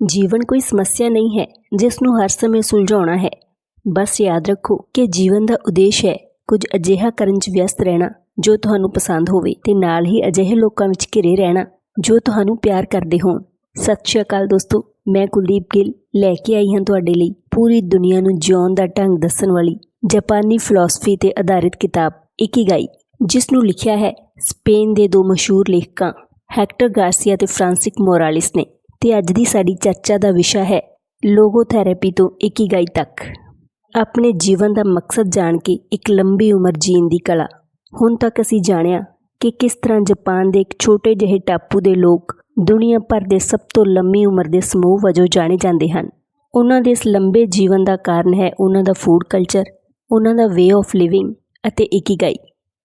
ਜੀਵਨ ਕੋਈ ਸਮੱਸਿਆ ਨਹੀਂ ਹੈ ਜਿਸ ਨੂੰ ਹਰ ਸਮੇਂ ਸੁਲਝਾਉਣਾ ਹੈ। ਬਸ ਯਾਦ ਰੱਖੋ ਕਿ ਜੀਵਨ ਦਾ ਉਦੇਸ਼ ਹੈ ਕੁਝ ਅਜਿਹਾ ਕਰਨ 'ਚ ਵਿਅਸਤ ਰਹਿਣਾ, ਜੋ ਤੁਹਾਨੂੰ ਪਸੰਦ ਹੋਵੇ ਤੇ ਨਾਲ ਹੀ ਅਜਿਹੇ ਲੋਕਾਂ ਵਿੱਚ ਘਿਰੇ ਰਹਿਣਾ, ਜੋ ਤੁਹਾਨੂੰ ਪਿਆਰ ਕਰਦੇ ਹੋਣ। ਸਤਿ ਸ਼੍ਰੀ ਅਕਾਲ ਦੋਸਤੋ, ਮੈਂ ਕੁਲਦੀਪ ਗਿੱਲ ਲੈ ਕੇ ਆਈ ਹਾਂ ਤੁਹਾਡੇ ਲਈ ਪੂਰੀ ਦੁਨੀਆ ਨੂੰ ਜਿਉਣ ਦਾ ਢੰਗ ਦੱਸਣ ਵਾਲੀ ਜਾਪਾਨੀ ਫਿਲਾਸਫੀ ਤੇ ਆਧਾਰਿਤ ਕਿਤਾਬ, ਇਕੀਗਾਈ ਜਿਸ ਨੂੰ ਲਿਖਿਆ ਹੈ ਸਪੇਨ ਦੇ ਦੋ ਮਸ਼ਹੂਰ ਲੇਖਕਾਂ, ਹੈਕਟਰ ਗਾਰਸੀਆ ਤੇ ਫ੍ਰਾਂਸਿਕ ਮੋਰਾਲਿਸ ਨੇ। ਤੇ ਅੱਜ ਦੀ ਸਾਡੀ ਚਰਚਾ ਦਾ ਵਿਸ਼ਾ ਹੈ ਲੋਗੋਥੈਰੇਪੀ ਤੋਂ ਇਕੀਗਾਈ ਤੱਕ। ਆਪਣੇ ਜੀਵਨ ਦਾ ਮਕਸਦ ਜਾਣ ਕੇ ਇੱਕ ਲੰਬੀ ਉਮਰ ਜੀਣ ਦੀ ਕਲਾ। ਹੁਣ ਤੱਕ ਅਸੀਂ ਜਾਣਿਆ ਕਿ ਕਿਸ ਤਰ੍ਹਾਂ ਜਾਪਾਨ ਦੇ ਇੱਕ ਛੋਟੇ ਜਿਹੇ ਟਾਪੂ ਦੇ ਲੋਕ ਦੁਨੀਆ ਭਰ ਦੇ ਸਭ ਤੋਂ ਲੰਮੀ ਉਮਰ ਦੇ ਸਮੂਹ ਵਜੋਂ ਜਾਣੇ ਜਾਂਦੇ ਹਨ। ਉਹਨਾਂ ਦੇ ਇਸ ਲੰਬੇ ਜੀਵਨ ਦਾ ਕਾਰਨ ਹੈ ਉਹਨਾਂ ਦਾ ਫੂਡ ਕਲਚਰ ਉਹਨਾਂ ਦਾ ਵੇ ਆਫ ਲਿਵਿੰਗ ਅਤੇ ਇਕੀਗਾਈ,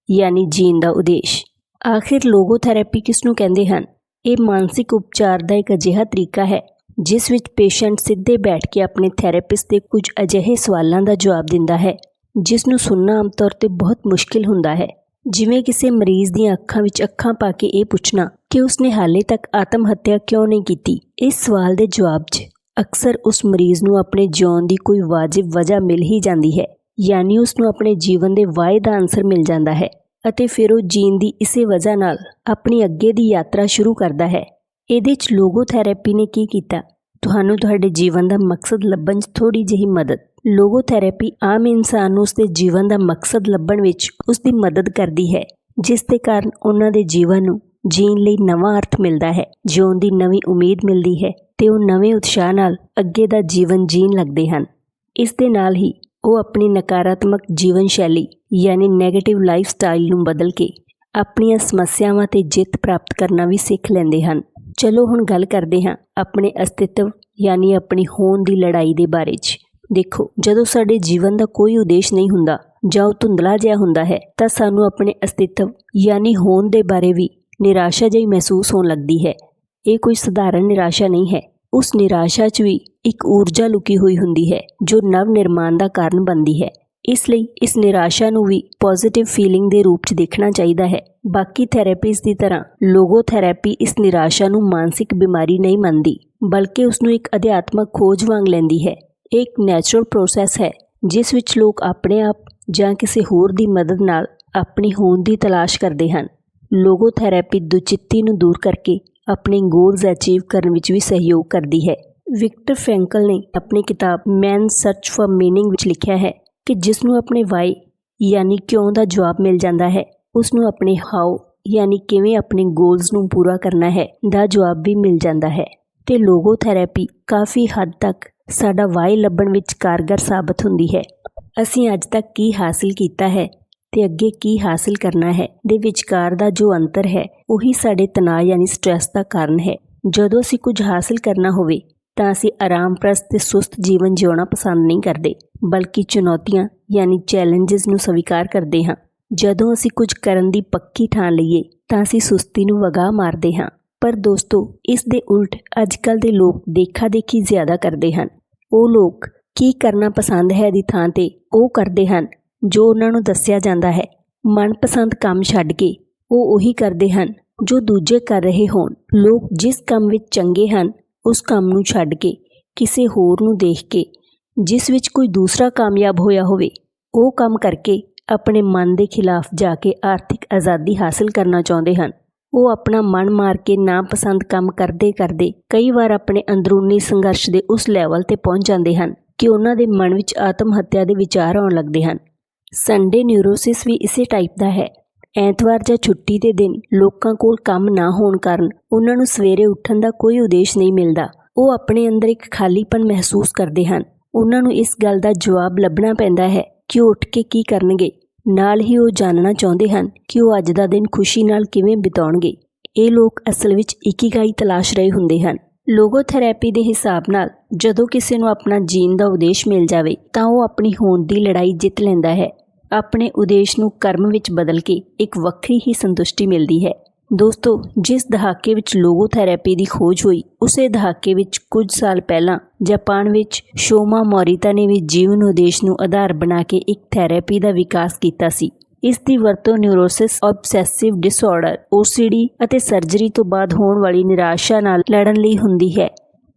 ਯਾਨੀ ਜੀਣ ਦਾ ਉਦੇਸ਼। ਆਖਿਰ ਲੋਗੋਥੈਰੇਪੀ ਕਿਸ ਨੂੰ ਕਹਿੰਦੇ ਹਨ? ਇਹ ਮਾਨਸਿਕ ਉਪਚਾਰ ਦਾ ਇੱਕ ਅਜਿਹਾ ਤਰੀਕਾ ਹੈ, ਜਿਸ ਵਿੱਚ ਪੇਸ਼ੈਂਟ ਸਿੱਧੇ ਬੈਠ ਕੇ ਆਪਣੇ ਥੈਰੇਪਿਸਟ ਦੇ ਕੁਝ ਅਜਿਹੇ ਸਵਾਲਾਂ ਦਾ ਜਵਾਬ ਦਿੰਦਾ ਹੈ, ਜਿਸ ਨੂੰ ਸੁਣਨਾ ਆਮ ਤੌਰ ਤੇ ਬਹੁਤ ਮੁਸ਼ਕਿਲ ਹੁੰਦਾ ਹੈ। ਜਿਵੇਂ ਕਿਸੇ ਮਰੀਜ਼ ਦੀਆਂ ਅੱਖਾਂ ਵਿੱਚ ਅੱਖਾਂ ਪਾ ਕੇ ਇਹ ਪੁੱਛਣਾ ਕਿ ਉਸਨੇ ਹਾਲੇ ਤੱਕ ਆਤਮ ਹੱਤਿਆ ਕਿਉਂ ਨਹੀਂ ਕੀਤੀ? ਇਸ ਸਵਾਲ ਦੇ ਜਵਾਬ 'ਚ ਅਕਸਰ ਉਸ ਮਰੀਜ਼ ਨੂੰ ਆਪਣੇ ਜਿਉਣ ਦੀ ਕੋਈ ਵਾਜਿਬ ਵਜ੍ਹਾ ਮਿਲ ਹੀ ਜਾਂਦੀ ਹੈ, ਯਾਨੀ ਉਸ ਨੂੰ ਆਪਣੇ ਜੀਵਨ ਦੇ ਵਾਅਦੇ ਦਾ ਆਨਸਰ ਮਿਲ ਜਾਂਦਾ ਹੈ। ਅਤੇ ਫਿਰ ਉਹ ਜੀਣ ਦੀ ਇਸੇ ਵਜ੍ਹਾ ਨਾਲ ਆਪਣੀ ਅੱਗੇ ਦੀ ਯਾਤਰਾ ਸ਼ੁਰੂ ਕਰਦਾ ਹੈ। ਇਹਦੇ 'ਚ ਲੋਗੋਥੈਰੇਪੀ ਨੇ ਕੀ ਕੀਤਾ? ਤੁਹਾਨੂੰ ਤੁਹਾਡੇ ਜੀਵਨ ਦਾ ਮਕਸਦ ਲੱਭਣ 'ਚ ਥੋੜੀ ਜਿਹੀ ਮਦਦ। ਲੋਗੋਥੈਰੇਪੀ ਆਮ ਇਨਸਾਨ ਨੂੰ ਉਸਦੇ ਜੀਵਨ ਦਾ ਮਕਸਦ ਲੱਭਣ ਵਿੱਚ ਉਸਦੀ ਮਦਦ ਕਰਦੀ ਹੈ, ਜਿਸ ਦੇ ਕਾਰਨ ਉਹਨਾਂ ਦੇ ਜੀਵਨ ਨੂੰ ਜੀਣ ਲਈ ਨਵਾਂ ਅਰਥ ਮਿਲਦਾ ਹੈ, ਜਿਉਣ ਦੀ ਨਵੀਂ ਉਮੀਦ ਮਿਲਦੀ ਹੈ ਤੇ ਉਹ ਨਵੇਂ ਉਤਸ਼ਾਹ ਨਾਲ ਅੱਗੇ ਦਾ ਜੀਵਨ ਜੀਣ ਲੱਗਦੇ ਹਨ। ਇਸ ਦੇ ਨਾਲ ਹੀ ਉਹ ਆਪਣੀ ਨਕਾਰਾਤਮਕ ਜੀਵਨ ਸ਼ੈਲੀ ਯਾਨੀ 네ਗੇਟਿਵ ਲਾਈਫ ਸਟਾਈਲ ਨੂੰ ਬਦਲ ਕੇ ਆਪਣੀਆਂ ਸਮੱਸਿਆਵਾਂ ਤੇ ਜਿੱਤ ਪ੍ਰਾਪਤ ਕਰਨਾ ਵੀ ਸਿੱਖ ਲੈਂਦੇ ਹਨ। ਚਲੋ ਹੁਣ ਗੱਲ ਕਰਦੇ ਹਾਂ ਆਪਣੇ ਅਸਤਿਤਵ, ਯਾਨੀ ਆਪਣੀ ਹੋਂਦ ਦੀ ਲੜਾਈ ਦੇ ਬਾਰੇ 'ਚ। ਦੇਖੋ, ਜਦੋਂ ਸਾਡੇ ਜੀਵਨ ਦਾ ਕੋਈ ਉਦੇਸ਼ ਨਹੀਂ ਹੁੰਦਾ ਜਾਂ ਉਹ ਧੁੰਦਲਾ ਜਿਹਾ ਹੁੰਦਾ ਹੈ, ਤਾਂ ਸਾਨੂੰ ਆਪਣੇ ਅਸਤਿਤਵ, ਯਾਨੀ ਹੋਂਦ ਦੇ ਬਾਰੇ ਵੀ ਨਿਰਾਸ਼ਾ ਜਿਹੀ ਮਹਿਸੂਸ ਹੋਣ ਲੱਗਦੀ ਹੈ। ਇਹ ਕੋਈ ਸਧਾਰਨ ਨਿਰਾਸ਼ਾ ਨਹੀਂ ਹੈ। ਉਸ ਨਿਰਾਸ਼ਾ 'ਚ ਵੀ ਇੱਕ ਊਰਜਾ ਲੁਕੀ ਹੋਈ ਹੁੰਦੀ ਹੈ, ਜੋ ਨਵ ਨਿਰਮਾਣ ਦਾ ਕਾਰਨ ਬਣਦੀ ਹੈ। ਇਸ ਲਈ ਇਸ ਨਿਰਾਸ਼ਾ ਨੂੰ ਵੀ ਪੋਜ਼ਿਟਿਵ ਫੀਲਿੰਗ ਦੇ ਰੂਪ 'ਚ ਦੇਖਣਾ ਚਾਹੀਦਾ ਹੈ। ਬਾਕੀ ਥੈਰੇਪੀਜ਼ ਦੀ ਤਰ੍ਹਾਂ ਲੋਗੋ ਥੈਰੇਪੀ ਇਸ ਨਿਰਾਸ਼ਾ ਨੂੰ ਮਾਨਸਿਕ ਬਿਮਾਰੀ ਨਹੀਂ ਮੰਨਦੀ, ਬਲਕਿ ਉਸ ਨੂੰ ਇੱਕ ਅਧਿਆਤਮਕ ਖੋਜ ਵਾਂਗ ਲੈਂਦੀ ਹੈ। ਇਹ ਇੱਕ ਨੈਚੁਰਲ ਪ੍ਰੋਸੈਸ ਹੈ, ਜਿਸ ਵਿੱਚ ਲੋਕ ਆਪਣੇ ਆਪ ਜਾਂ ਕਿਸੇ ਹੋਰ ਦੀ ਮਦਦ ਨਾਲ ਆਪਣੀ ਹੋਂਦ ਦੀ ਤਲਾਸ਼ ਕਰਦੇ ਹਨ। ਲੋਗੋ ਥੈਰੇਪੀ ਦੁਚਿੱਤੀ ਨੂੰ ਦੂਰ ਕਰਕੇ ਆਪਣੇ ਗੋਲਸ ਅਚੀਵ ਕਰਨ ਵਿੱਚ ਵੀ ਸਹਿਯੋਗ ਕਰਦੀ ਹੈ। ਵਿਕਟਰ ਫ੍ਰੈਂਕਲ ਨੇ ਆਪਣੀ ਕਿਤਾਬ ਮੈਨ ਸਰਚ ਫॉर ਮੀਨਿੰਗ ਵਿੱਚ ਲਿਖਿਆ ਹੈ ਕਿ ਜਿਸ ਨੂੰ ਆਪਣੇ ਵਾਈ ਯਾਨੀ ਕਿਉਂ ਦਾ ਜਵਾਬ ਮਿਲ ਜਾਂਦਾ ਹੈ ਉਸ ਨੂੰ ਆਪਣੇ ਹਾਉ ਯਾਨੀ ਕਿਵੇਂ ਆਪਣੇ ਗੋਲਸ ਨੂੰ ਪੂਰਾ ਕਰਨਾ ਹੈ ਦਾ ਜਵਾਬ ਵੀ ਮਿਲ ਜਾਂਦਾ ਹੈ। ਤੇ ਲੋਗੋ ਥੈਰੇਪੀ ਕਾਫੀ ਹੱਦ ਤੱਕ ਸਾਡਾ ਵਾਈ ਲੱਭਣ ਵਿੱਚ ਕਾਰਗਰ ਸਾਬਤ ਹੁੰਦੀ ਹੈ। ਅਸੀਂ ਅੱਜ ਤੱਕ ਕੀ ਹਾਸਿਲ ਕੀਤਾ ਹੈ? ਤੇ ਅੱਗੇ ਕੀ ਹਾਸਿਲ ਕਰਨਾ ਹੈ, ਦੇ ਵਿਚਕਾਰ ਦਾ ਜੋ ਅੰਤਰ ਹੈ, ਉਹੀ ਸਾਡੇ ਤਣਾਅ ਯਾਨੀ ਸਟ੍ਰੈਸ ਦਾ ਕਾਰਨ ਹੈ। ਜਦੋਂ ਅਸੀਂ ਕੁਝ ਹਾਸਿਲ ਕਰਨਾ ਹੋਵੇ, ਤਾਂ ਅਸੀਂ ਆਰਾਮਪ੍ਰਸਤ ਤੇ ਸੁਸਤ ਜੀਵਨ ਜਿਉਣਾ ਪਸੰਦ ਨਹੀਂ ਕਰਦੇ, ਬਲਕਿ ਚੁਣੌਤੀਆਂ ਯਾਨੀ ਚੈਲੰਜਸ ਨੂੰ ਸਵੀਕਾਰ ਕਰਦੇ ਹਾਂ। ਜਦੋਂ ਅਸੀਂ ਕੁਝ ਕਰਨ ਦੀ ਪੱਕੀ ਠਾਣ ਲਈਏ, ਤਾਂ ਅਸੀਂ ਸੁਸਤੀ ਨੂੰ ਵਗਾ ਮਾਰਦੇ ਹਾਂ। ਪਰ ਦੋਸਤੋ, ਇਸ ਦੇ ਉਲਟ ਅੱਜਕੱਲ ਦੇ ਲੋਕ ਦੇਖਾ ਦੇਖੀ ਜ਼ਿਆਦਾ ਕਰਦੇ ਹਨ। ਉਹ ਲੋਕ ਕੀ ਕਰਨਾ ਪਸੰਦ ਹੈ ਦੀ ਥਾਂ ਤੇ ਉਹ ਕਰਦੇ ਹਨ। ਜੋ ਉਹਨਾਂ ਨੂੰ ਦੱਸਿਆ ਜਾਂਦਾ ਹੈ। ਮਨਪਸੰਦ ਕੰਮ ਛੱਡ ਕੇ ਉਹ ਉਹੀ ਕਰਦੇ ਹਨ ਜੋ ਦੂਜੇ ਕਰ ਰਹੇ ਹੋਣ। ਲੋਕ ਜਿਸ ਕੰਮ ਵਿੱਚ ਚੰਗੇ ਹਨ, ਉਸ ਕੰਮ ਨੂੰ ਛੱਡ ਕੇ, ਕਿਸੇ ਹੋਰ ਨੂੰ ਦੇਖ ਕੇ, ਜਿਸ ਵਿੱਚ ਕੋਈ ਦੂਸਰਾ ਕਾਮਯਾਬ ਹੋਇਆ ਹੋਵੇ, ਉਹ ਕੰਮ ਕਰਕੇ ਆਪਣੇ ਮਨ ਦੇ ਖਿਲਾਫ ਜਾ ਕੇ ਆਰਥਿਕ ਆਜ਼ਾਦੀ ਹਾਸਲ ਕਰਨਾ ਚਾਹੁੰਦੇ ਹਨ। ਉਹ ਆਪਣਾ ਮਨ ਮਾਰ ਕੇ ਨਾਪਸੰਦ ਕੰਮ ਕਰਦੇ ਕਰਦੇ ਕਈ ਵਾਰ ਆਪਣੇ ਅੰਦਰੂਨੀ ਸੰਘਰਸ਼ ਦੇ ਉਸ ਲੈਵਲ ਤੇ ਪਹੁੰਚ ਜਾਂਦੇ ਹਨ ਕਿ ਉਹਨਾਂ ਦੇ ਮਨ ਵਿੱਚ ਆਤਮ ਹੱਤਿਆ ਦੇ ਵਿਚਾਰ ਆਉਣ ਲੱਗਦੇ ਹਨ। ਸੰਡੇ ਨਿਊਰੋਸਿਸ ਵੀ ਇਸੇ ਟਾਈਪ ਦਾ ਹੈ। ਐਤਵਾਰ ਜਾਂ ਛੁੱਟੀ ਦੇ ਦਿਨ ਲੋਕਾਂ ਕੋਲ ਕੰਮ ਨਾ ਹੋਣ ਕਾਰਨ ਉਹਨਾਂ ਨੂੰ ਸਵੇਰੇ ਉੱਠਣ ਦਾ ਕੋਈ ਉਦੇਸ਼ ਨਹੀਂ ਮਿਲਦਾ। ਉਹ ਆਪਣੇ ਅੰਦਰ ਇੱਕ ਖਾਲੀਪਨ ਮਹਿਸੂਸ ਕਰਦੇ ਹਨ। ਉਹਨਾਂ ਨੂੰ ਇਸ ਗੱਲ ਦਾ ਜਵਾਬ ਲੱਭਣਾ ਪੈਂਦਾ ਹੈ ਕਿ ਉਹ ਉੱਠ ਕੇ ਕੀ ਕਰਨਗੇ। ਨਾਲ ਹੀ ਉਹ ਜਾਣਨਾ ਚਾਹੁੰਦੇ ਹਨ ਕਿ ਉਹ ਅੱਜ ਦਾ ਦਿਨ ਖੁਸ਼ੀ ਨਾਲ ਕਿਵੇਂ ਬਿਤਾਉਣਗੇ। ਇਹ ਲੋਕ ਅਸਲ ਵਿੱਚ ਇਕੀਗਾਈ ਤਲਾਸ਼ ਰਹੇ ਹੁੰਦੇ ਹਨ। ਲੋਗੋਥੈਰੇਪੀ ਦੇ ਹਿਸਾਬ ਨਾਲ ਜਦੋਂ ਕਿਸੇ ਨੂੰ ਆਪਣਾ ਜੀਣ ਦਾ ਉਦੇਸ਼ ਮਿਲ ਜਾਵੇ ਤਾਂ ਉਹ ਆਪਣੀ ਹੋਂਦ ਦੀ ਲੜਾਈ ਜਿੱਤ ਲੈਂਦਾ ਹੈ। ਆਪਣੇ ਉਦੇਸ਼ ਨੂੰ ਕਰਮ ਵਿੱਚ ਬਦਲ ਕੇ ਇੱਕ ਵੱਖਰੀ ਹੀ ਸੰਤੁਸ਼ਟੀ ਮਿਲਦੀ ਹੈ। ਦੋਸਤੋ, ਜਿਸ ਦਹਾਕੇ ਵਿੱਚ ਲੋਗੋਥੈਰੇਪੀ ਦੀ ਖੋਜ ਹੋਈ, ਉਸੇ ਦਹਾਕੇ ਵਿੱਚ ਕੁਝ ਸਾਲ ਪਹਿਲਾਂ ਜਾਪਾਨ ਵਿੱਚ ਸ਼ੋਮਾ ਮੋਰੀਤਾ ਨੇ ਵੀ ਜੀਵਨ ਉਦੇਸ਼ ਨੂੰ ਆਧਾਰ ਬਣਾ ਕੇ ਇੱਕ ਥੈਰੇਪੀ ਦਾ ਵਿਕਾਸ ਕੀਤਾ ਸੀ। ਇਸ ਦੀ ਵਰਤੋਂ ਨਿਊਰੋਸਿਸ ਆਬਸੈਸਿਵ ਡਿਸਆਰਡਰ OCD ਅਤੇ ਸਰਜਰੀ ਤੋਂ ਬਾਅਦ ਹੋਣ ਵਾਲੀ ਨਿਰਾਸ਼ਾ ਨਾਲ ਲੜਨ ਲਈ ਹੁੰਦੀ ਹੈ।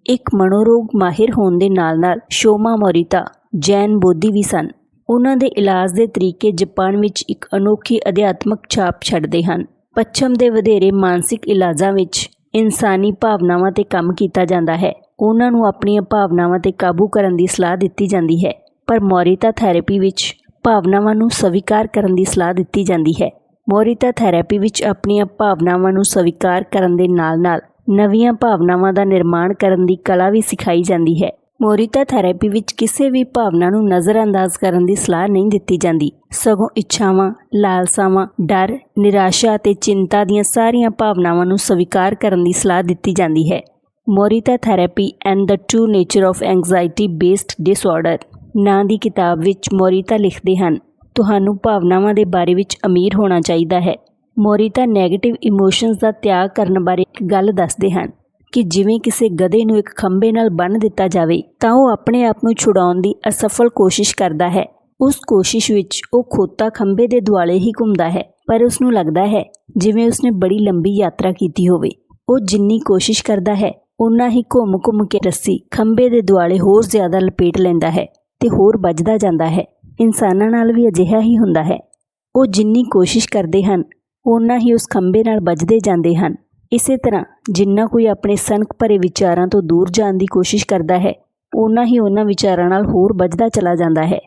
ਇੱਕ ਮਨੋਰੋਗ ਮਾਹਿਰ ਹੋਣ ਦੇ ਨਾਲ-ਨਾਲ ਸ਼ੋਮਾ ਮੋਰੀਤਾ, ਜੈਨ ਬੋਧੀ ਵੀ ਸਨ। ਉਹਨਾਂ ਦੇ ਇਲਾਜ ਦੇ ਤਰੀਕੇ ਜਾਪਾਨ ਵਿੱਚ ਇੱਕ ਅਨੋਖੀ ਅਧਿਆਤਮਕ ਛਾਪ ਛੱਡਦੇ ਹਨ। ਪੱਛਮ ਦੇ ਵਧੇਰੇ ਮਾਨਸਿਕ ਇਲਾਜਾਂ ਵਿੱਚ ਇਨਸਾਨੀ ਭਾਵਨਾਵਾਂ ਤੇ ਕੰਮ ਕੀਤਾ ਜਾਂਦਾ ਹੈ। ਉਹਨਾਂ ਨੂੰ ਆਪਣੀਆਂ ਭਾਵਨਾਵਾਂ ਤੇ ਕਾਬੂ ਕਰਨ ਦੀ ਸਲਾਹ ਦਿੱਤੀ ਜਾਂਦੀ ਹੈ। ਪਰ ਮੋਰੀਤਾ ਥੈਰੇਪੀ ਵਿੱਚ ਭਾਵਨਾਵਾਂ ਨੂੰ ਸਵੀਕਾਰ ਕਰਨ ਦੀ ਸਲਾਹ ਦਿੱਤੀ ਜਾਂਦੀ ਹੈ। ਮੋਰੀਤਾ ਥੈਰੇਪੀ ਵਿੱਚ ਆਪਣੀਆਂ ਭਾਵਨਾਵਾਂ ਨੂੰ ਸਵੀਕਾਰ ਕਰਨ ਦੇ ਨਾਲ-ਨਾਲ ਨਵੀਆਂ ਭਾਵਨਾਵਾਂ ਦਾ ਨਿਰਮਾਣ ਕਰਨ ਦੀ ਕਲਾ ਵੀ ਸਿਖਾਈ ਜਾਂਦੀ ਹੈ। ਮੋਰੀਤਾ ਥੈਰੇਪੀ ਵਿੱਚ ਕਿਸੇ ਵੀ ਭਾਵਨਾ ਨੂੰ ਨਜ਼ਰਅੰਦਾਜ਼ ਕਰਨ ਦੀ ਸਲਾਹ ਨਹੀਂ ਦਿੱਤੀ ਜਾਂਦੀ। ਸਗੋਂ ਇੱਛਾਵਾਂ, ਲਾਲਸਾਵਾਂ, ਡਰ, ਨਿਰਾਸ਼ਾ ਅਤੇ ਚਿੰਤਾ ਦੀਆਂ ਸਾਰੀਆਂ ਭਾਵਨਾਵਾਂ ਨੂੰ ਸਵੀਕਾਰ ਕਰਨ ਦੀ ਸਲਾਹ ਦਿੱਤੀ ਜਾਂਦੀ ਹੈ। Morita therapy and the true nature of anxiety based disorder ਨਾਂ ਦੀ ਕਿਤਾਬ ਵਿੱਚ ਮੋਰੀਤਾ ਲਿਖਦੇ ਹਨ, ਤੁਹਾਨੂੰ ਭਾਵਨਾਵਾਂ ਦੇ ਬਾਰੇ ਵਿੱਚ ਅਮੀਰ ਹੋਣਾ ਚਾਹੀਦਾ ਹੈ। ਮੋਰੀਤਾ 네ਗੇਟਿਵ ਇਮੋਸ਼ਨਸ ਦਾ ਤਿਆਗ ਕਰਨ ਬਾਰੇ ਇੱਕ ਗੱਲ ਦੱਸਦੇ ਹਨ। ਕਿ ਜਿਵੇਂ ਕਿਸੇ ਗਧੇ ਨੂੰ ਇੱਕ ਖੰਭੇ ਨਾਲ ਬੰਨ੍ਹ ਦਿੱਤਾ ਜਾਵੇ, ਤਾਂ ਉਹ ਆਪਣੇ ਆਪ ਨੂੰ ਛੁਡਾਉਣ ਦੀ ਅਸਫਲ ਕੋਸ਼ਿਸ਼ ਕਰਦਾ ਹੈ। ਉਸ ਕੋਸ਼ਿਸ਼ ਵਿੱਚ ਉਹ ਖੋਤਾ ਖੰਭੇ ਦੇ ਦੁਆਲੇ ਹੀ ਘੁੰਮਦਾ ਹੈ, ਪਰ ਉਸ ਨੂੰ ਲੱਗਦਾ ਹੈ, ਜਿਵੇਂ ਉਸਨੇ ਬੜੀ ਲੰਬੀ ਯਾਤਰਾ ਕੀਤੀ ਹੋਵੇ। ਉਹ ਜਿੰਨੀ ਕੋਸ਼ਿਸ਼ ਕਰਦਾ ਹੈ ਉਨਾ ਹੀ ਘੁੰਮ-ਘੁੰਮ ਕੇ ਰੱਸੀ ਖੰਭੇ ਦੇ ਦੁਆਲੇ ਹੋਰ ਜ਼ਿਆਦਾ ਲਪੇਟ ਲੈਂਦਾ ਹੈ ਤੇ ਹੋਰ ਵੱਜਦਾ ਜਾਂਦਾ ਹੈ। ਇਨਸਾਨਾਂ ਨਾਲ ਵੀ ਅਜਿਹਾ ਹੀ ਹੁੰਦਾ ਹੈ। ਉਹ ਜਿੰਨੀ ਕੋਸ਼ਿਸ਼ ਕਰਦੇ ਹਨ ਉਨਾ ਹੀ ਉਸ ਖੰਭੇ ਨਾਲ ਵੱਜਦੇ ਜਾਂਦੇ ਹਨ। ਇਸੇ ਤਰ੍ਹਾਂ ਜਿੰਨਾ ਕੋਈ ਆਪਣੇ ਸਨਕ ਭਰੇ ਵਿਚਾਰਾਂ ਤੋਂ ਦੂਰ ਜਾਣ ਦੀ ਕੋਸ਼ਿਸ਼ ਕਰਦਾ ਹੈ ਉਨਾ ਹੀ ਉਹਨਾਂ ਵਿਚਾਰਾਂ ਨਾਲ ਹੋਰ ਵੱਜਦਾ ਚਲਾ ਜਾਂਦਾ ਹੈ।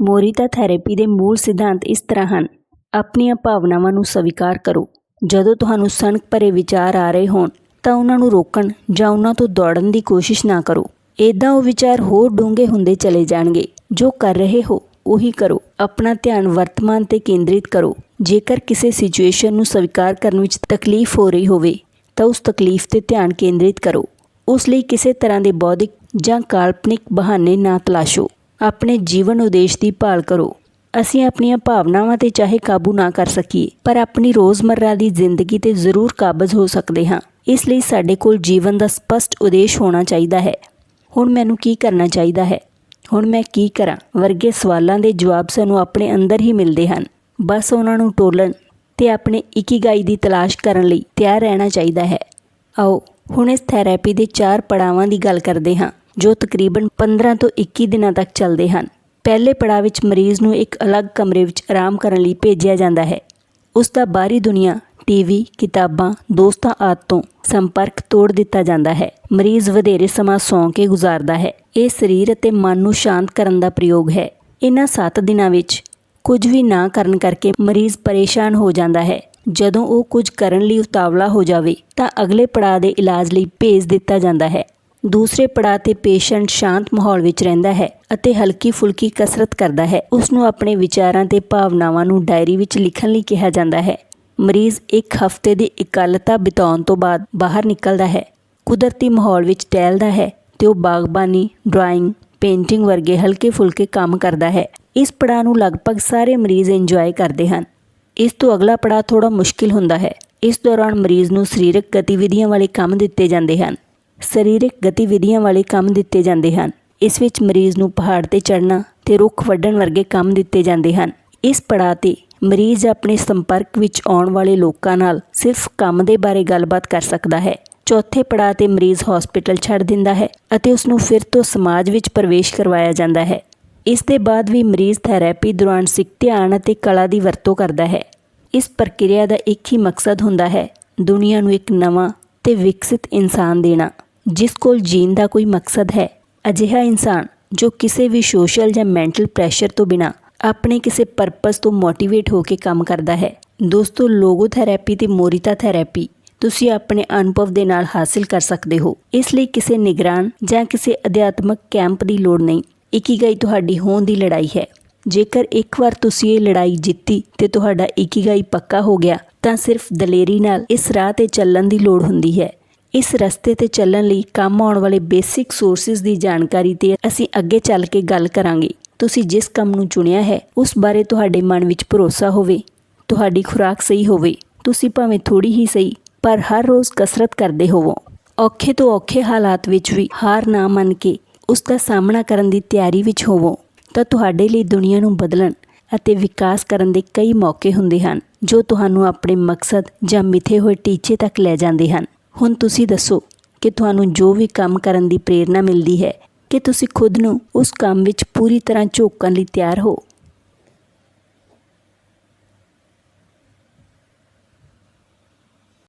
ਮੋਰੀਤਾ ਥੈਰੇਪੀ ਦੇ ਮੂਲ ਸਿਧਾਂਤ ਇਸ ਤਰ੍ਹਾਂ ਹਨ। ਆਪਣੀਆਂ ਭਾਵਨਾਵਾਂ ਨੂੰ ਸਵੀਕਾਰ ਕਰੋ। ਜਦੋਂ ਤੁਹਾਨੂੰ ਸਨਕ ਭਰੇ ਵਿਚਾਰ ਆ ਰਹੇ ਹੋਣ, ਤਾਂ ਉਹਨਾਂ ਨੂੰ ਰੋਕਣ ਜਾਂ ਉਹਨਾਂ ਤੋਂ ਦੌੜਨ ਦੀ ਕੋਸ਼ਿਸ਼ ਨਾ ਕਰੋ। ਇਦਾਂ ਉਹ ਵਿਚਾਰ ਹੋਰ ਡੂੰਘੇ ਹੁੰਦੇ ਚਲੇ ਜਾਣਗੇ। ਜੋ ਕਰ ਰਹੇ ਹੋ, ਉਹੀ ਕਰੋ। ਆਪਣਾ ਧਿਆਨ ਵਰਤਮਾਨ ਤੇ ਕੇਂਦਰਿਤ ਕਰੋ। ਜੇਕਰ ਕਿਸੇ ਸਿਚੁਏਸ਼ਨ ਨੂੰ ਸਵੀਕਾਰ ਕਰਨ ਵਿੱਚ ਤਕਲੀਫ ਹੋ ਰਹੀ ਹੋਵੇ ਤਾਂ ਉਸ ਤਕਲੀਫ ਤੇ ਧਿਆਨ ਕੇਂਦਰਿਤ ਕਰੋ। ਉਸ ਲਈ ਕਿਸੇ ਤਰ੍ਹਾਂ ਦੇ ਬੌਧਿਕ ਜਾਂ ਕਾਲਪਨਿਕ ਬਹਾਨੇ ਨਾ ਤਲਾਸ਼ੋ। ਆਪਣੇ ਜੀਵਨ ਉਦੇਸ਼ ਦੀ ਭਾਲ ਕਰੋ। ਅਸੀਂ ਆਪਣੀਆਂ ਭਾਵਨਾਵਾਂ ਤੇ ਚਾਹੇ ਕਾਬੂ ਨਾ ਕਰ ਸਕੀਏ, ਪਰ ਆਪਣੀ ਰੋਜ਼ਮਰਰਾ ਦੀ ਜ਼ਿੰਦਗੀ ਤੇ ਜ਼ਰੂਰ ਕਾਬਜ਼ ਹੋ ਸਕਦੇ ਹਾਂ। ਇਸ ਲਈ ਸਾਡੇ ਕੋਲ ਜੀਵਨ ਦਾ ਸਪਸ਼ਟ ਉਦੇਸ਼ ਹੋਣਾ ਚਾਹੀਦਾ ਹੈ। ਹੁਣ ਮੈਨੂੰ ਕੀ ਕਰਨਾ ਚਾਹੀਦਾ ਹੈ? ਹੁਣ ਮੈਂ ਕੀ ਕਰਾਂ? ਵਰਗੇ ਸਵਾਲਾਂ ਦੇ ਜਵਾਬ ਸਾਨੂੰ ਆਪਣੇ ਅੰਦਰ ਹੀ ਮਿਲਦੇ ਹਨ। ਬਸ ਉਹਨਾਂ ਨੂੰ ਟੋਲਣ ਤੇ ਆਪਣੇ ਇਕੀਗਾਈ ਦੀ ਤਲਾਸ਼ ਕਰਨ ਲਈ ਤਿਆਰ ਰਹਿਣਾ ਚਾਹੀਦਾ ਹੈ। ਆਓ, ਹੁਣ ਇਸ ਥੈਰੇਪੀ ਦੇ ਚਾਰ ਪੜਾਵਾਂ ਦੀ ਗੱਲ ਕਰਦੇ ਹਾਂ, ਜੋ ਤਕਰੀਬਨ 15 ਤੋਂ 21 ਦਿਨਾਂ ਤੱਕ ਚੱਲਦੇ ਹਨ। ਪਹਿਲੇ ਪੜਾਅ ਵਿੱਚ ਮਰੀਜ਼ ਨੂੰ ਇੱਕ ਅਲੱਗ ਕਮਰੇ ਵਿੱਚ ਆਰਾਮ ਕਰਨ ਲਈ ਭੇਜਿਆ ਜਾਂਦਾ ਹੈ। ਉਸ ਦਾ ਬਾਹਰੀ ਦੁਨੀਆ ਟੀਵੀ ਕਿਤਾਬਾਂ, ਦੋਸਤਾਂ ਆਦਿ ਤੋਂ ਸੰਪਰਕ ਤੋੜ ਦਿੱਤਾ ਜਾਂਦਾ ਹੈ। ਮਰੀਜ਼ ਵਧੇਰੇ ਸਮਾਂ ਸੌਂ ਕੇ ਗੁਜ਼ਾਰਦਾ ਹੈ। ਇਹ ਸਰੀਰ ਅਤੇ ਮਨ ਨੂੰ ਸ਼ਾਂਤ ਕਰਨ ਦਾ ਪ੍ਰਯੋਗ ਹੈ। ਇਹਨਾਂ 7 ਦਿਨਾਂ ਵਿੱਚ ਕੁਝ ਵੀ ਨਾ ਕਰਨ ਕਰਕੇ ਮਰੀਜ਼ ਪਰੇਸ਼ਾਨ ਹੋ ਜਾਂਦਾ ਹੈ। ਜਦੋਂ ਉਹ ਕੁਝ ਕਰਨ ਲਈ ਉਤਾਵਲਾ ਹੋ ਜਾਵੇ, ਤਾਂ ਅਗਲੇ ਪੜਾਅ ਦੇ ਇਲਾਜ ਲਈ ਭੇਜ ਦਿੱਤਾ ਜਾਂਦਾ ਹੈ। ਦੂਸਰੇ ਪੜਾਅ ਤੇ ਪੇਸ਼ੈਂਟ ਸ਼ਾਂਤ ਮਾਹੌਲ ਵਿੱਚ ਰਹਿੰਦਾ ਹੈ ਅਤੇ ਹਲਕੀ ਫੁਲਕੀ ਕਸਰਤ ਕਰਦਾ ਹੈ। ਉਸ ਨੂੰ ਆਪਣੇ ਵਿਚਾਰਾਂ ਤੇ ਭਾਵਨਾਵਾਂ ਨੂੰ ਡਾਇਰੀ ਵਿੱਚ ਲਿਖਣ ਲਈ ਕਿਹਾ ਜਾਂਦਾ ਹੈ। ਮਰੀਜ਼ ਇੱਕ ਹਫ਼ਤੇ ਦੀ ਇਕੱਲਤਾ ਬਿਤਾਉਣ ਤੋਂ ਬਾਅਦ ਬਾਹਰ ਨਿਕਲਦਾ ਹੈ। ਕੁਦਰਤੀ ਮਾਹੌਲ ਵਿੱਚ ਟਹਿਲਦਾ ਹੈ ਤੇ ਉਹ ਬਾਗਬਾਨੀ, ਡਰਾਇੰਗ, ਪੇਂਟਿੰਗ ਵਰਗੇ ਹਲਕੇ ਫੁਲਕੇ ਕੰਮ ਕਰਦਾ ਹੈ। ਇਸ ਪੜਾਅ ਨੂੰ ਲਗਭਗ ਸਾਰੇ ਮਰੀਜ਼ ਇੰਜੋਏ ਕਰਦੇ ਹਨ। ਇਸ ਤੋਂ ਅਗਲਾ ਪੜਾਅ ਥੋੜਾ ਮੁਸ਼ਕਿਲ ਹੁੰਦਾ ਹੈ। ਇਸ ਦੌਰਾਨ ਮਰੀਜ਼ ਨੂੰ ਸਰੀਰਕ ਗਤੀਵਿਧੀਆਂ ਵਾਲੇ ਕੰਮ ਦਿੱਤੇ ਜਾਂਦੇ ਹਨ। ਸਰੀਰਕ ਗਤੀਵਿਧੀਆਂ ਵਾਲੇ ਕੰਮ ਦਿੱਤੇ ਜਾਂਦੇ ਹਨ। ਇਸ ਵਿੱਚ ਮਰੀਜ਼ ਨੂੰ ਪਹਾੜ ਤੇ ਚੜ੍ਹਨਾ ਤੇ ਰੁੱਖ ਵੱਢਣ ਵਰਗੇ ਕੰਮ ਦਿੱਤੇ ਜਾਂਦੇ ਹਨ। ਇਸ ਪੜਾਅ ਤੇ ਮਰੀਜ਼ ਆਪਣੇ ਸੰਪਰਕ ਵਿੱਚ ਆਉਣ ਵਾਲੇ ਲੋਕਾਂ ਨਾਲ ਸਿਰਫ ਕੰਮ ਦੇ ਬਾਰੇ ਗੱਲਬਾਤ ਕਰ ਸਕਦਾ ਹੈ। ਚੌਥੇ ਪੜਾਅ ਤੇ ਮਰੀਜ਼ ਹਸਪੀਟਲ ਛੱਡ ਦਿੰਦਾ ਹੈ ਅਤੇ ਉਸ ਨੂੰ ਫਿਰ ਤੋਂ ਸਮਾਜ ਵਿੱਚ ਪ੍ਰਵੇਸ਼ ਕਰਵਾਇਆ ਜਾਂਦਾ ਹੈ। ਇਸ ਦੇ ਬਾਅਦ ਵੀ ਮਰੀਜ਼ ਥੈਰੇਪੀ ਦੌਰਾਨ ਸਿੱਖ ਧਿਆਨ ਅਤੇ ਕਲਾ ਦੀ ਵਰਤੋਂ ਕਰਦਾ ਹੈ। ਇਸ ਪ੍ਰਕਿਰਿਆ ਦਾ ਇੱਕ ਹੀ ਮਕਸਦ ਹੁੰਦਾ ਹੈ, ਦੁਨੀਆ ਨੂੰ ਇੱਕ ਨਵਾਂ ਤੇ ਵਿਕਸਿਤ ਇਨਸਾਨ ਦੇਣਾ, ਜਿਸ ਕੋਲ ਜੀਣ ਦਾ ਕੋਈ ਮਕਸਦ ਹੈ। ਅਜਿਹਾ ਇਨਸਾਨ ਜੋ ਕਿਸੇ ਵੀ ਸੋਸ਼ਲ ਜਾਂ ਮੈਂਟਲ ਪ੍ਰੈਸ਼ਰ ਤੋਂ ਬਿਨਾ ਆਪਣੇ ਕਿਸੇ ਪਰਪਸ ਤੋਂ ਮੋਟੀਵੇਟ ਹੋ ਕੇ ਕੰਮ ਕਰਦਾ ਹੈ। ਦੋਸਤੋ ਲੋਗੋਥੈਰੇਪੀ ਤੇ ਮੋਰੀਤਾ ਥੈਰੇਪੀ ਤੁਸੀਂ ਆਪਣੇ ਅਨੁਭਵ ਦੇ ਨਾਲ ਹਾਸਿਲ ਕਰ ਸਕਦੇ ਹੋ। ਇਸ ਲਈ ਕਿਸੇ ਨਿਗਰਾਨ ਜਾਂ ਕਿਸੇ ਅਧਿਆਤਮਕ ਕੈਂਪ ਦੀ ਲੋੜ ਨਹੀਂ। ਇਕੀਗਾਈ ਤੁਹਾਡੀ ਹੋਣ ਦੀ ਲੜਾਈ ਹੈ। ਜੇਕਰ ਇੱਕ ਵਾਰ ਤੁਸੀਂ ਇਹ ਲੜਾਈ ਜਿੱਤੀ ਤੇ ਤੁਹਾਡਾ ਇਕੀਗਾਈ ਪੱਕਾ ਹੋ ਗਿਆ, ਤਾਂ ਸਿਰਫ ਦਲੇਰੀ ਨਾਲ ਇਸ ਰਾਹ ਤੇ ਚੱਲਣ ਦੀ ਲੋੜ ਹੁੰਦੀ ਹੈ। ਇਸ ਰਸਤੇ ਤੇ ਚੱਲਣ ਲਈ ਕੰਮ ਆਉਣ ਵਾਲੇ ਬੇਸਿਕ ਸੋਰਸਸ ਦੀ ਜਾਣਕਾਰੀ ਤੇ ਅਸੀਂ ਅੱਗੇ ਚੱਲ ਕੇ ਗੱਲ ਕਰਾਂਗੇ। ਤੁਸੀਂ ਜਿਸ ਕੰਮ ਨੂੰ ਚੁਣਿਆ ਹੈ, ਉਸ ਬਾਰੇ ਤੁਹਾਡੇ ਮਨ ਵਿੱਚ ਭਰੋਸਾ ਹੋਵੇ। ਤੁਹਾਡੀ ਖੁਰਾਕ ਸਹੀ ਹੋਵੇ। ਤੁਸੀਂ ਭਾਵੇਂ ਥੋੜੀ ਹੀ ਸਹੀ, ਪਰ ਹਰ ਰੋਜ਼ ਕਸਰਤ ਕਰਦੇ ਹੋਵੋ। ਔਖੇ ਤੋਂ ਔਖੇ ਹਾਲਾਤ ਵਿੱਚ ਵੀ ਹਾਰ ਨਾ ਮੰਨ ਕੇ ਉਸ ਦਾ ਸਾਹਮਣਾ ਕਰਨ ਦੀ ਤਿਆਰੀ ਵਿੱਚ ਹੋਵੋ ਤਾਂ ਤੁਹਾਡੇ ਲਈ ਦੁਨੀਆ ਨੂੰ ਬਦਲਣ ਅਤੇ ਵਿਕਾਸ ਕਰਨ ਦੇ ਕਈ ਮੌਕੇ ਹੁੰਦੇ ਹਨ, ਜੋ ਤੁਹਾਨੂੰ ਆਪਣੇ ਮਕਸਦ ਜਾਂ ਮਿੱਥੇ ਹੋਏ ਟੀਚੇ ਤੱਕ ਲੈ ਜਾਂਦੇ ਹਨ। ਹੁਣ ਤੁਸੀਂ ਦੱਸੋ ਕਿ ਤੁਹਾਨੂੰ ਜੋ ਵੀ ਕੰਮ ਕਰਨ ਦੀ ਪ੍ਰੇਰਣਾ ਮਿਲਦੀ ਹੈ, ਕਿ ਤੁਸੀਂ ਖੁਦ ਨੂੰ ਉਸ ਕੰਮ ਵਿੱਚ ਪੂਰੀ ਤਰ੍ਹਾਂ ਝੋਕਣ ਲਈ ਤਿਆਰ ਹੋ।